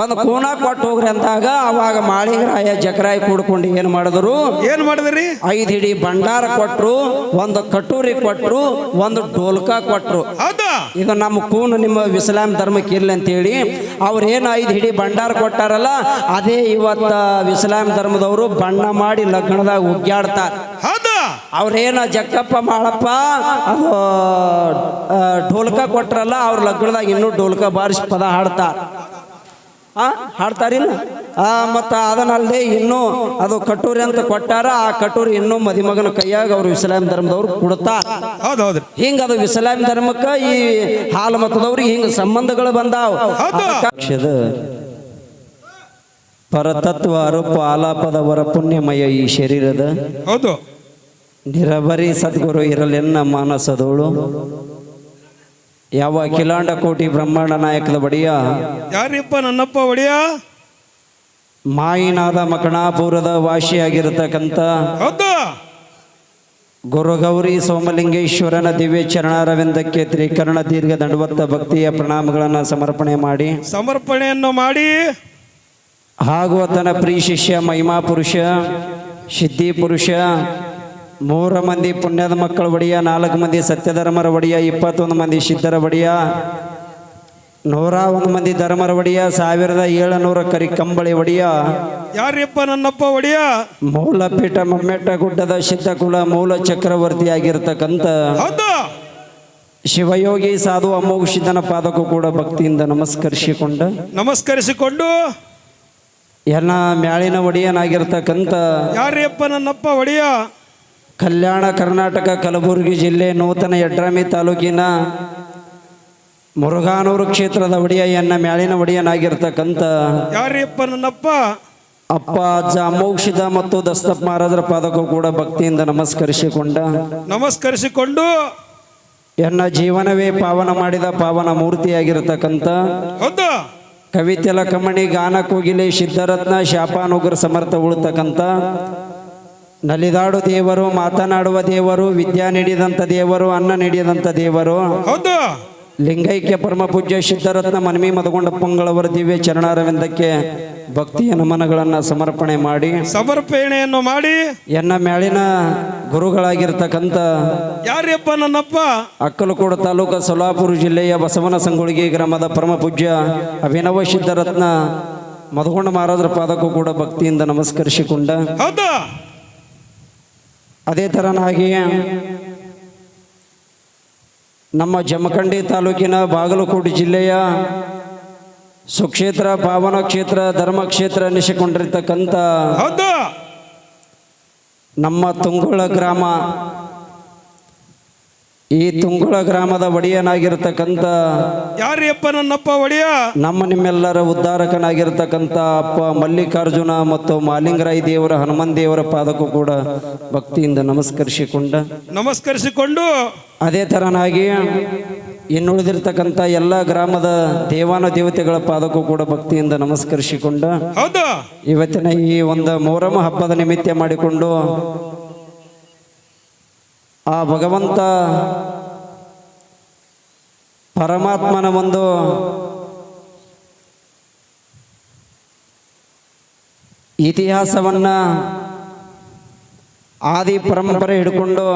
ಒಂದು ಕೋಣ ಕೊಟ್ಟು ಹೋಗ್ರಿ ಅಂದಾಗ ಅವಾಗ ಮಾಳಿಂಗರಾಯ ಜಕರಾಯಿ ಕೂಡ್ಕೊಂಡು ಏನ್ ಮಾಡಿದ್ರು? ಏನ್ ಮಾಡಿದ್ರಿ? ಐದ್ ಹಿಡಿ ಭಂಡಾರ ಕೊಟ್ರು ಒಂದು ಕಟೂರಿ ಕೊಟ್ರು ಒಂದು ಡೋಲ್ಕ ಕೊಟ್ರು. ಇದು ನಮ್ಮ ಕೂನು ನಿಮ್ಮ ಇಸ್ಲಾಂ ಧರ್ಮಕ್ಕೆ ಇಲ್ಲ ಅಂತೇಳಿ ಅವ್ರೇನು ಐದು ಹಿಡಿ ಭಂಡಾರ ಕೊಟ್ಟಾರಲ್ಲ ಅದೇ ಇವತ್ತ ಇಸ್ಲಾಂ ಧರ್ಮದವರು ಬಣ್ಣ ಮಾಡಿ ಲಗ್ನದಾಗ ಉಗ್ಗಾಡ್ತಾರ ಅವ್ರೇನ ಜಕ್ಕಪ್ಪ ಮಾಳಪ್ಪ ಅದು ಢೋಲ್ಕ ಕೊಟ್ರಲ್ಲ ಅವ್ರ ಲಗ್ನದಾಗ ಇನ್ನೂ ಢೋಲ್ಕ ಬಾರಿಸಿ ಪದ ಹಾಡ್ತಾರ. ಹಾಡ್ತಾರಿಲ್ಲ ಆ ಮತ್ತ ಅದನ್ನಲ್ಲದೆ ಇನ್ನೂ ಅದು ಕಟೂರಿ ಅಂತ ಕೊಟ್ಟಾರ ಆ ಕಟೂರಿ ಇನ್ನೂ ಮದಿಮಗನ ಕೈಯಾಗ ಅವರು ಇಸ್ಲಾಂ ಧರ್ಮದವ್ರು ಕೊಡ್ತಾರ ಹೌದು ಹಿಂಗೆ ಅದು ಇಸ್ಲಾಂ ಧರ್ಮಕ್ಕ ಈ ಹಾಲು ಮತದವ್ರಿಗೆ ಹಿಂಗ ಸಂಬಂಧಗಳು ಬಂದಾವ. ಪರತತ್ವ ಆರೋಪ ಆಲಾಪದವರ ಪುಣ್ಯಮಯ ಈ ಶರೀರದ ಹೌದು. ನಿರಬರಿ ಸದ್ಗುರು ಇರಲೆನ್ನ ಮಾನಸದೋಳು. ಯಾವ ಕಿಲಾಂಡ ಕೋಟಿ ಬ್ರಹ್ಮಾಂಡ ನಾಯಕದ ಬಡಿಯ ಯಾರಿಪ್ಪ ನನ್ನಪ್ಪ ಒಡೆಯ? ಮಾಯಿನಾದ ಮಕಣಾಪುರದ ವಾಸಿಯಾಗಿರತಕ್ಕಂಥ ಹೌದು. ಗುರುಗೌರಿ ಸೋಮಲಿಂಗೇಶ್ವರನ ದಿವ್ಯ ಚರಣಾರವಿಂದಕ್ಕೆ ತ್ರಿಕರಣ ದೀರ್ಘ ದಂಡವತ್ತ ಭಕ್ತಿಯ ಪ್ರಣಾಮಗಳನ್ನು ಸಮರ್ಪಣೆ ಮಾಡಿ ಸಮರ್ಪಣೆಯನ್ನು ಮಾಡಿ. ಹಾಗೂ ತನ್ನ ಪ್ರೀ ಶಿಷ್ಯ ಮಹಿಮಾ ಪುರುಷ ಸಿದ್ಧಿ ಪುರುಷ ಮೂರ ಮಂದಿ ಪುಣ್ಯದ ಮಕ್ಕಳ ಒಡೆಯ ನಾಲ್ಕು ಮಂದಿ ಸತ್ಯಧರ್ಮರ ಒಡೆಯ ಇಪ್ಪತ್ತೊಂದು ಮಂದಿ ಸಿದ್ಧರ ಒಡೆಯ ನೂರ ಒಂದು ಮಂದಿ ಧರ್ಮರ ಒಡೆಯ ಸಾವಿರದ ಏಳುನೂರ ಕರಿ ಕಂಬಳಿ ಒಡೆಯ. ಯಾರಿಪ್ಪ ನನ್ನಪ್ಪ ಒಡೆಯ? ಮೂಲಪೀಠ ಮಮ್ಮೆಟ್ಟ ಗುಡ್ಡದ ಸಿದ್ಧಕುಲ ಮೂಲ ಚಕ್ರವರ್ತಿ ಆಗಿರ್ತಕ್ಕಂತ ಶಿವಯೋಗಿ ಸಾಧು ಅಮೋಘ ಸಿದ್ಧನ ಪಾದಕ್ಕೂ ಕೂಡ ಭಕ್ತಿಯಿಂದ ನಮಸ್ಕರಿಸಿಕೊಂಡ ನಮಸ್ಕರಿಸಿಕೊಂಡು ಎಲ್ಲ ಮ್ಯಾಳಿನ ಒಡೆಯನಾಗಿರ್ತಕ್ಕಂಥ ಯಾರಿಪ್ಪ ನನ್ನಪ್ಪ ಒಡೆಯ? ಕಲ್ಯಾಣ ಕರ್ನಾಟಕ ಕಲಬುರಗಿ ಜಿಲ್ಲೆ ನೂತನ ಯಡ್ರಾಮಿ ತಾಲೂಕಿನ ಮುರುಘಾನೂರು ಕ್ಷೇತ್ರದ ಒಡೆಯನ್ನ ಮ್ಯಾಳಿನ ಒಡೆಯನಾಗಿರ್ತಕ್ಕಂಥ ಯಾರಿಪ್ಪ ನನ್ನಪ್ಪ? ಅಪ್ಪ ಅಜ್ಜ ಅಮೋಕ್ಷಿತ ಮತ್ತು ದಸ್ತಪ್ಪ ಮಹಾರಾಜರ ಪಾದಕ್ಕೂ ಕೂಡ ಭಕ್ತಿಯಿಂದ ನಮಸ್ಕರಿಸಿಕೊಂಡ ನಮಸ್ಕರಿಸಿಕೊಂಡು ಎನ್ನ ಜೀವನವೇ ಪಾವನ ಮಾಡಿದ ಪಾವನ ಮೂರ್ತಿಯಾಗಿರ್ತಕ್ಕಂಥ ಕವಿತೆಲ ಕಮಣಿ ಗಾನ ಕೋಗಿಲೆ ಸಿದ್ಧರತ್ನ ಶಾಪಾನುಗ್ರ ಸಮರ್ಥ ಉಳ್ತಕ್ಕಂಥ ನಲಿದಾಡು ದೇವರು ಮಾತನಾಡುವ ದೇವರು ವಿದ್ಯಾ ನೀಡಿದಂಥ ದೇವರು ಅನ್ನ ನೀಡಿದಂಥ ದೇವರು. ಹೌದು. ಲಿಂಗೈಕ್ಯ ಪರಮ ಪೂಜ್ಯ ಸಿದ್ಧರತ್ನ ಮದುಗುಂಡ ಪೊಂಗಳವರ ದಿವ್ಯ ಚರಣಾರವಿಂದಕ್ಕೆ ಭಕ್ತಿಯ ನಮನಗಳನ್ನು ಸಮರ್ಪಣೆ ಮಾಡಿ ಸಮರ್ಪಣೆಯನ್ನು ಮಾಡಿ. ಎನ್ನ ಮ್ಯಾಳಿನ ಗುರುಗಳಾಗಿರ್ತಕ್ಕಂಥ ಯಾರ್ಯಪ್ಪ ನನ್ನಪ್ಪ? ಅಕ್ಕಲಕೋಡ ತಾಲೂಕು ಸೊಲ್ಲಾಪುರ ಜಿಲ್ಲೆಯ ಬಸವನ ಸಂಗೊಳ್ಗಿ ಗ್ರಾಮದ ಪರಮ ಪೂಜ್ಯ ಅಭಿನವ ಸಿದ್ಧರತ್ನ ಮದಗೊಂಡ ಮಹಾರಾಜರ ಪಾದಕ್ಕೂ ಕೂಡ ಭಕ್ತಿಯಿಂದ ನಮಸ್ಕರಿಸಿಕೊಂಡ ಹೌದು. ಅದೇ ತರನಾಗಿ ನಮ್ಮ ಜಮಖಂಡಿ ತಾಲೂಕಿನ ಬಾಗಲಕೋಟೆ ಜಿಲ್ಲೆಯ ಸುಕ್ಷೇತ್ರ ಪಾವನ ಕ್ಷೇತ್ರ ಧರ್ಮಕ್ಷೇತ್ರ ಎನಿಸಿಕೊಂಡಿರ್ತಕ್ಕಂಥ ನಮ್ಮ ತುಂಗುಳ ಗ್ರಾಮ ಈ ತುಂಗುಳ ಗ್ರಾಮದ ಒಡೆಯನಾಗಿರ್ತಕ್ಕಂಥ ಯಾರ್ಯಪ್ಪ ನನ್ನಪ್ಪ ಒಡೆಯ? ನಮ್ಮ ನಿಮ್ಮೆಲ್ಲರ ಉದ್ಧಾರಕನಾಗಿರ್ತಕ್ಕಂಥ ಅಪ್ಪ ಮಲ್ಲಿಕಾರ್ಜುನ ಮತ್ತು ಮಾಲಿಂಗರಾಯ ದೇವರ ಹನುಮನ್ ದೇವರ ಪಾದಕ್ಕೂ ಕೂಡ ಭಕ್ತಿಯಿಂದ ನಮಸ್ಕರಿಸಿಕೊಂಡ. ನಮಸ್ಕರಿಸಿಕೊಂಡು ಅದೇ ತರನಾಗಿ ಇನ್ನುಳಿದಿರ್ತಕ್ಕಂಥ ಎಲ್ಲ ಗ್ರಾಮದ ದೇವಾನ ದೇವತೆಗಳ ಪಾದಕ್ಕೂ ಕೂಡ ಭಕ್ತಿಯಿಂದ ನಮಸ್ಕರಿಸಿಕೊಂಡ. ಹೌದು? ಇವತ್ತಿನ ಈ ಒಂದು ಮೊಹರಮ ಹಬ್ಬದ ನಿಮಿತ್ತ ಮಾಡಿಕೊಂಡು ಆ ಭಗವಂತ ಪರಮಾತ್ಮನ ಒಂದು ಇತಿಹಾಸವನ್ನು ಆದಿ ಪರಂಪರೆ ಹಿಡ್ಕೊಂಡು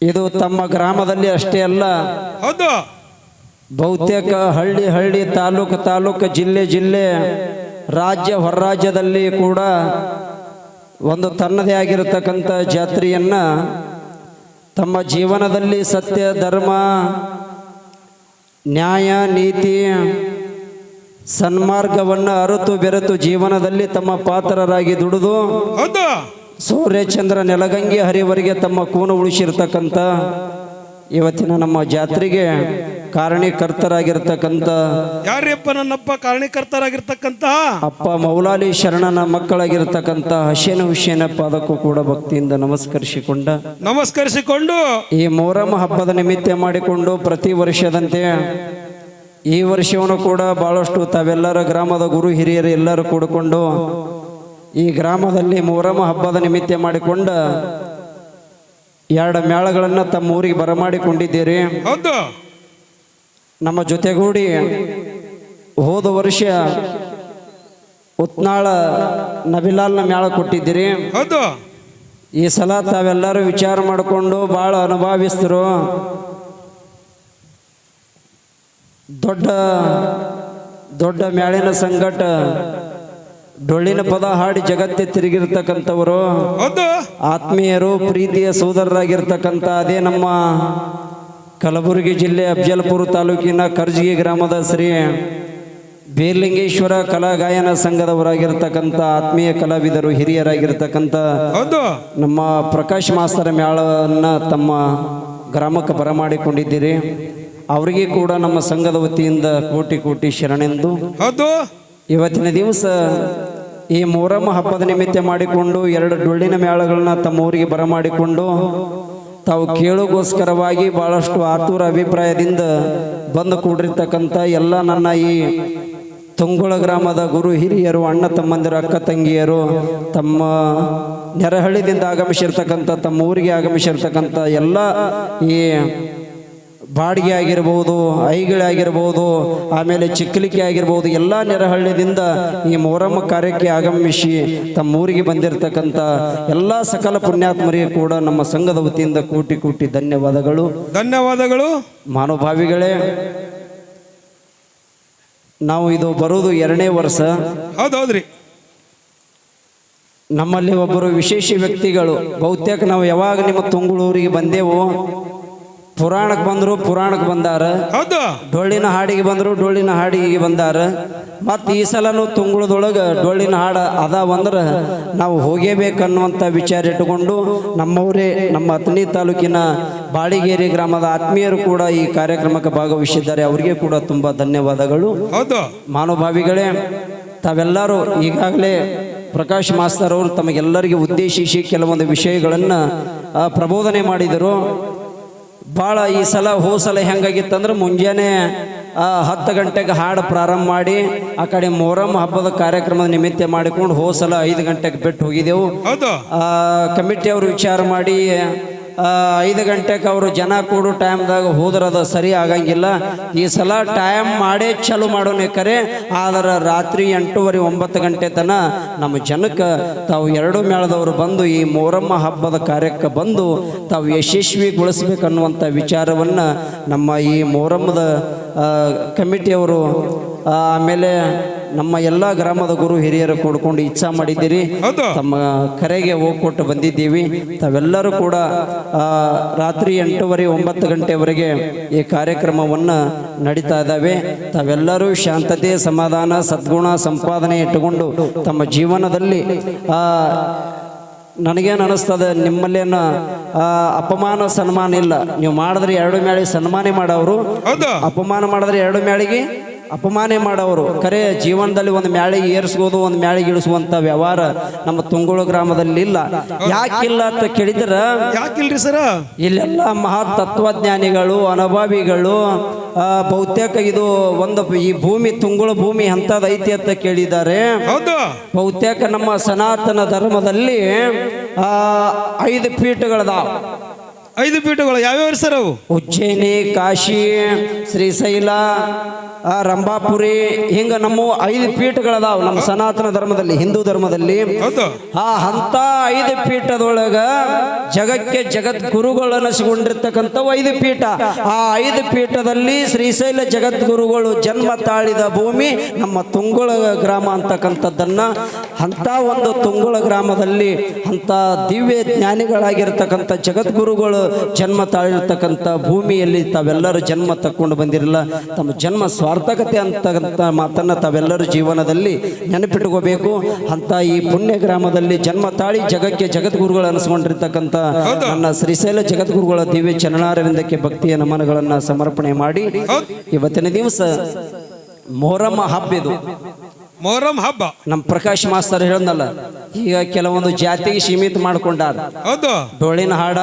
ಇದು ತಮ್ಮ ಗ್ರಾಮದಲ್ಲಿ ಅಷ್ಟೇ ಅಲ್ಲ ಹೌದು. ಬಹುತೇಕ ಹಳ್ಳಿ ಹಳ್ಳಿ ತಾಲೂಕು ತಾಲೂಕು ಜಿಲ್ಲೆ ಜಿಲ್ಲೆ ರಾಜ್ಯ ಹೊರರಾಜ್ಯದಲ್ಲಿ ಕೂಡ ಒಂದು ತನ್ನದೇ ಆಗಿರತಕ್ಕಂಥ ಜಾತ್ರೆಯನ್ನ ತಮ್ಮ ಜೀವನದಲ್ಲಿ ಸತ್ಯ ಧರ್ಮ ನ್ಯಾಯ ನೀತಿ ಸನ್ಮಾರ್ಗವನ್ನು ಅರತು ಬೆರೆತು ಜೀವನದಲ್ಲಿ ತಮ್ಮ ಪಾತ್ರರಾಗಿ ದುಡಿದು ಸೂರ್ಯಚಂದ್ರ ನೆಲಗಂಗಿ ಹರಿವರೆಗೆ ತಮ್ಮ ಕೂನು ಉಳಿಸಿರ್ತಕ್ಕಂಥ ಇವತ್ತಿನ ನಮ್ಮ ಜಾತ್ರೆಗೆ ಕಾರಣೀಕರ್ತರಾಗಿರ್ತಕ್ಕಂಥ ಯಾರ್ಯಪ್ಪ ನನ್ನಪ್ಪ ಕಾರಣೀಕರ್ತರಾಗಿರ್ತಕ್ಕಂತಹ ಅಪ್ಪ ಮೌಲಾಲಿ ಶರಣನ ಮಕ್ಕಳಾಗಿರ್ತಕ್ಕಂಥ ಹಸೇನ ಹುಸೇನ ಪಾದಕ್ಕೂ ಕೂಡ ಭಕ್ತಿಯಿಂದ ನಮಸ್ಕರಿಸಿಕೊಂಡ ನಮಸ್ಕರಿಸಿಕೊಂಡು ಈ ಮೊಹರಂ ಹಬ್ಬದ ನಿಮಿತ್ತ ಮಾಡಿಕೊಂಡು ಪ್ರತಿ ವರ್ಷದಂತೆ ಈ ವರ್ಷವನ್ನು ಕೂಡ ಬಹಳಷ್ಟು ತಾವೆಲ್ಲರ ಗ್ರಾಮದ ಗುರು ಹಿರಿಯರು ಎಲ್ಲರೂ ಕೂಡಿಕೊಂಡು ಈ ಗ್ರಾಮದಲ್ಲಿ ಮೊಹರಂ ಹಬ್ಬದ ನಿಮಿತ್ತ ಮಾಡಿಕೊಂಡ ಎರಡು ಮೇಳಗಳನ್ನು ತಮ್ಮ ಊರಿಗೆ ಬರಮಾಡಿಕೊಂಡಿದ್ದೀರಿ. ಹೌದು. ನಮ್ಮ ಜೊತೆಗೂಡಿ ಹೋದ ವರ್ಷ ಉತ್ನಾಳ ನಬಿಲಾಲ್ನ ಮೇಳ ಕೊಟ್ಟಿದ್ದೀರಿ. ಹೌದು. ಈ ಸಲ ತಾವೆಲ್ಲರೂ ವಿಚಾರ ಮಾಡಿಕೊಂಡು ಭಾಳ ಅನುಭವಿಸ್ತರು ದೊಡ್ಡ ದೊಡ್ಡ ಮ್ಯಾಳಿನ ಸಂಗಟ ಡೊಳ್ಳಿನ ಪದ ಹಾಡಿ ಜಗತ್ತೆ ತಿರುಗಿರ್ತಕ್ಕಂಥವರು ಆತ್ಮೀಯರು ಪ್ರೀತಿಯ ಸೋದರರಾಗಿರ್ತಕ್ಕಂಥ ಅದೇ ನಮ್ಮ ಕಲಬುರಗಿ ಜಿಲ್ಲೆ ಅಫಜಲ್ಪುರ ತಾಲೂಕಿನ ಕರ್ಜಗಿ ಗ್ರಾಮದ ಶ್ರೀ ಬೇರ್ಲಿಂಗೇಶ್ವರ ಕಲಾ ಗಾಯನ ಸಂಘದವರಾಗಿರ್ತಕ್ಕಂಥ ಆತ್ಮೀಯ ಕಲಾವಿದರು ಹಿರಿಯರಾಗಿರ್ತಕ್ಕಂಥ ನಮ್ಮ ಪ್ರಕಾಶ್ ಮಾಸ್ತರ ಮ್ಯಾಳವನ್ನು ತಮ್ಮ ಗ್ರಾಮಕ್ಕೆ ಬರಮಾಡಿಕೊಂಡಿದ್ದೀರಿ. ಅವರಿಗೆ ಕೂಡ ನಮ್ಮ ಸಂಘದ ವತಿಯಿಂದ ಕೋಟಿ ಕೋಟಿ ಶರಣೆಂದು. ಇವತ್ತಿನ ದಿವಸ ಈ ಮೊಹರಂ ಹಬ್ಬದ ನಿಮಿತ್ತ ಮಾಡಿಕೊಂಡು ಎರಡು ಡೊಳ್ಳಿನ ಮೇಳಗಳನ್ನ ತಮ್ಮ ಊರಿಗೆ ಬರಮಾಡಿಕೊಂಡು ತಾವು ಕೇಳೋಗೋಸ್ಕರವಾಗಿ ಬಹಳಷ್ಟು ಆತುರ ಅಭಿಪ್ರಾಯದಿಂದ ಬಂದು ಕೂಡಿರ್ತಕ್ಕಂಥ ಎಲ್ಲ ನನ್ನ ಈ ತುಂಗುಳ ಗ್ರಾಮದ ಗುರು ಹಿರಿಯರು, ಅಣ್ಣ ತಮ್ಮಂದಿರು, ಅಕ್ಕ ತಂಗಿಯರು, ತಮ್ಮ ನೆರಹಳ್ಳಿದಿಂದ ಆಗಮಿಸಿರ್ತಕ್ಕಂಥ, ತಮ್ಮ ಊರಿಗೆ ಆಗಮಿಸಿರ್ತಕ್ಕಂಥ ಎಲ್ಲ ಈ ಬಾಡಿಗೆ ಆಗಿರ್ಬೋದು ಐಗಳೇ ಆಗಿರ್ಬೋದು ಆಮೇಲೆ ಚಿಕ್ಕಲಿಕೆ ಆಗಿರ್ಬೋದು ಎಲ್ಲ ನೆರಹಳ್ಳಿದಿಂದ ಈ ಮೊಹರಮ್ಮ ಕಾರ್ಯಕ್ಕೆ ಆಗಮಿಸಿ ತಮ್ಮ ಊರಿಗೆ ಬಂದಿರತಕ್ಕಂಥ ಎಲ್ಲ ಸಕಲ ಪುಣ್ಯಾತ್ಮರಿಗೆ ಕೂಡ ನಮ್ಮ ಸಂಘದ ವತಿಯಿಂದ ಕೋಟಿ ಕೋಟಿ ಧನ್ಯವಾದಗಳು. ಧನ್ಯವಾದಗಳು. ಮಾನುಭಾವಿಗಳೇ ನಾವು ಇದು ಬರೋದು ಎರಡನೇ ವರ್ಷ. ಹೌದು ಹೌದ್ರಿ ನಮ್ಮಲ್ಲಿ ಒಬ್ಬರು ವಿಶೇಷ ವ್ಯಕ್ತಿಗಳು ಬಹುತೇಕ ನಾವು ಯಾವಾಗ ನಿಮ್ಮ ತುಂಗುಳೂರಿಗೆ ಬಂದೆವು ಪುರಾಣಕ್ಕೆ ಬಂದರು ಪುರಾಣಕ್ಕೆ ಬಂದಾರ. ಹೌದು. ಡೊಳ್ಳಿನ ಹಾಡಿಗೆ ಬಂದರು ಡೊಳ್ಳಿನ ಹಾಡಿಗೆ ಬಂದಾರ. ಮತ್ತು ಈ ಸಲನು ತುಂಗುಳದೊಳಗೆ ಡೊಳ್ಳಿನ ಹಾಡು ಅದಾವಂದ್ರೆ ನಾವು ಹೋಗೇಬೇಕನ್ನುವಂಥ ವಿಚಾರ ಇಟ್ಟುಕೊಂಡು ನಮ್ಮವರೇ ನಮ್ಮ ಅಥಣಿ ತಾಲೂಕಿನ ಬಾಳಿಗೇರಿ ಗ್ರಾಮದ ಆತ್ಮೀಯರು ಕೂಡ ಈ ಕಾರ್ಯಕ್ರಮಕ್ಕೆ ಭಾಗವಹಿಸಿದ್ದಾರೆ. ಅವರಿಗೆ ಕೂಡ ತುಂಬ ಧನ್ಯವಾದಗಳು. ಹೌದು. ಮಾನುಭಾವಿಗಳೇ ತಾವೆಲ್ಲರೂ ಈಗಾಗಲೇ ಪ್ರಕಾಶ್ ಮಾಸ್ತರ್ ಅವರು ತಮಗೆಲ್ಲರಿಗೆ ಉದ್ದೇಶಿಸಿ ಕೆಲವೊಂದು ವಿಷಯಗಳನ್ನು ಪ್ರಬೋಧನೆ ಮಾಡಿದರು. ಭಾಳ ಈ ಸಲ ಹೋ ಸಲ ಹೆಂಗಾಗಿತ್ತಂದ್ರೆ ಮುಂಜಾನೆ ಹತ್ತು ಗಂಟೆಗೆ ಹಾಡು ಪ್ರಾರಂಭ ಮಾಡಿ ಆ ಕಡೆ ಮೊಹರಂ ಹಬ್ಬದ ಕಾರ್ಯಕ್ರಮದ ನಿಮಿತ್ತ ಮಾಡಿಕೊಂಡು ಹೋ ಸಲ ಐದು ಗಂಟೆಗೆ ಬಿಟ್ಟು ಹೋಗಿದ್ದೆವು. ಕಮಿಟಿ ಅವರು ವಿಚಾರ ಮಾಡಿ ಐದು ಗಂಟೆಗೆ ಅವರು ಜನ ಕೂಡು ಟೈಮ್ದಾಗ ಹೋದ್ರದ ಸರಿ ಆಗಂಗಿಲ್ಲ. ಈ ಸಲ ಟೈಮ್ ಮಾಡೇ ಚಾಲು ಮಾಡೋನೆ ಕರೆ. ಆದರೆ ರಾತ್ರಿ ಎಂಟೂವರೆ ಒಂಬತ್ತು ಗಂಟೆ ತನ ನಮ್ಮ ಜನಕ್ಕೆ ತಾವು ಎರಡು ಮೇಳದವರು ಬಂದು ಈ ಮೊಹರಮ್ಮ ಹಬ್ಬದ ಕಾರ್ಯಕ್ಕೆ ಬಂದು ತಾವು ಯಶಸ್ವಿಗೊಳಿಸ್ಬೇಕನ್ನುವಂಥ ವಿಚಾರವನ್ನು ನಮ್ಮ ಈ ಮೊಹರಮ್ಮದ ಆ, ಕಮಿಟಿಯವರು ಆಮೇಲೆ ನಮ್ಮ ಎಲ್ಲ ಗ್ರಾಮದ ಗುರು ಹಿರಿಯರು ಕೂಡ್ಕೊಂಡು ಇಚ್ಛಾ ಮಾಡಿದ್ದೀರಿ. ತಮ್ಮ ಕರೆಗೆ ಹೋಗ್ಕೊಟ್ಟು ಬಂದಿದ್ದೀವಿ. ತಾವೆಲ್ಲರೂ ಕೂಡ ರಾತ್ರಿ ಎಂಟೂವರೆ ಒಂಬತ್ತು ಗಂಟೆವರೆಗೆ ಈ ಕಾರ್ಯಕ್ರಮವನ್ನು ನಡೀತಾ ಇದ್ದಾವೆ. ತಾವೆಲ್ಲರೂ ಶಾಂತತೆ ಸಮಾಧಾನ ಸದ್ಗುಣ ಸಂಪಾದನೆ ಇಟ್ಟುಕೊಂಡು ತಮ್ಮ ಜೀವನದಲ್ಲಿ ನನಗೇನು ಅನಿಸ್ತದೆ ನಿಮ್ಮಲ್ಲೇನ ಅಪಮಾನ ಸನ್ಮಾನ ಇಲ್ಲ. ನೀವು ಮಾಡಿದ್ರೆ ಎರಡು ಮ್ಯಾಳಿ ಸನ್ಮಾನ ಮಾಡವರು. ಅಪಮಾನ ಮಾಡಿದ್ರೆ ಎರಡು ಮ್ಯಾಳಿಗೆ ಅಪಮಾನ ಮಾಡೋರು ಕರೆ ಜೀವನದಲ್ಲಿ ಒಂದು ಮ್ಯಾಳಿಗೆ ಏರಿಸ್ಬೋದು ಒಂದು ಮ್ಯಾಳಿಗೆ ಇಳಿಸುವಂತ ವ್ಯವಹಾರ ನಮ್ಮ ತುಂಗುಳು ಗ್ರಾಮದಲ್ಲಿ ಇಲ್ಲ. ಯಾಕಿಲ್ಲ ಅಂತ ಕೇಳಿದ್ರ? ಯಾಕಿಲ್ರಿ ಸರ? ಇಲ್ಲೆಲ್ಲ ಮಹಾ ತತ್ವಜ್ಞಾನಿಗಳು ಅನುಭವಿಗಳು ಬಹುತೇಕ ಇದು ಒಂದು ಈ ಭೂಮಿ ತುಂಗುಳು ಭೂಮಿ ಅಂತದ ಐತಿ ಅಂತ ಕೇಳಿದ್ದಾರೆ. ಬಹುತೇಕ ನಮ್ಮ ಸನಾತನ ಧರ್ಮದಲ್ಲಿ ಆ, ಐದು ಪೀಠಗಳದಾವ. ಐದು ಪೀಠಗಳು ಯಾವ್ಯಾವ ಸರ್ ಅವು? ಉಜ್ಜಯಿನಿ ಕಾಶಿ ಶ್ರೀಶೈಲ ರಂಭಾಪುರಿ ಹಿಂಗ ನಮ್ಮ ಐದು ಪೀಠಗಳದಾವ ನಮ್ಮ ಸನಾತನ ಧರ್ಮದಲ್ಲಿ ಹಿಂದೂ ಧರ್ಮದಲ್ಲಿ. ಆ ಹಂತ ಐದು ಪೀಠದೊಳಗ ಜಗಕ್ಕೆ ಜಗದ್ಗುರುಗಳು ಅನಿಸಿಕೊಂಡಿರ್ತಕ್ಕಂಥ ಐದು ಪೀಠ. ಆ ಐದು ಪೀಠದಲ್ಲಿ ಶ್ರೀಶೈಲ ಜಗದ್ಗುರುಗಳು ಜನ್ಮ ತಾಳಿದ ಭೂಮಿ ನಮ್ಮ ತುಂಗುಳ ಗ್ರಾಮ ಅಂತಕ್ಕಂಥದ್ದನ್ನ ಅಂತ ಒಂದು ತುಂಗುಳ ಗ್ರಾಮದಲ್ಲಿ ಅಂತ ದಿವ್ಯ ಜ್ಞಾನಿಗಳಾಗಿರ್ತಕ್ಕಂಥ ಜಗದ್ಗುರುಗಳು ಜನ್ಮ ತಾಳಿರ್ತಕ್ಕಂಥ ಭೂಮಿಯಲ್ಲಿ ತಾವೆಲ್ಲರೂ ಜನ್ಮ ತಕ್ಕೊಂಡು ಬಂದಿರಲ್ಲ ತಮ್ಮ ಜನ್ಮ ಸ್ವಾರ್ಥಕತೆ ಅಂತಕ್ಕಂಥ ಮಾತನ್ನ ತಾವೆಲ್ಲರೂ ಜೀವನದಲ್ಲಿ ನೆನಪಿಟ್ಕೋಬೇಕು. ಅಂತ ಈ ಪುಣ್ಯ ಗ್ರಾಮದಲ್ಲಿ ಜನ್ಮ ತಾಳಿ ಜಗಕ್ಕೆ ಜಗದ್ಗುರುಗಳು ಅನಿಸ್ಕೊಂಡಿರ್ತಕ್ಕಂಥ ನನ್ನ ಶ್ರೀಶೈಲ ಜಗದ್ಗುರುಗಳ ದಿವ್ಯ ಚರಣಾರವಿಂದಕ್ಕೆ ಭಕ್ತಿಯ ನಮನಗಳನ್ನು ಸಮರ್ಪಣೆ ಮಾಡಿ. ಇವತ್ತಿನ ದಿವಸ ಮೊಹರಮ್ಮ ಹಬ್ಬ ಇದು. ಮೊಹರಂ ಹಬ್ಬ. ನಮ್ಮ ಪ್ರಕಾಶ್ ಮಾಸ್ತರ್ ಹೇಳ್ದಲ್ಲ ಈಗ ಕೆಲವೊಂದು ಜಾತಿಗೆ ಸೀಮಿತ ಮಾಡ್ಕೊಂಡಾರ. ಡೋಳಿನ ಹಾಡ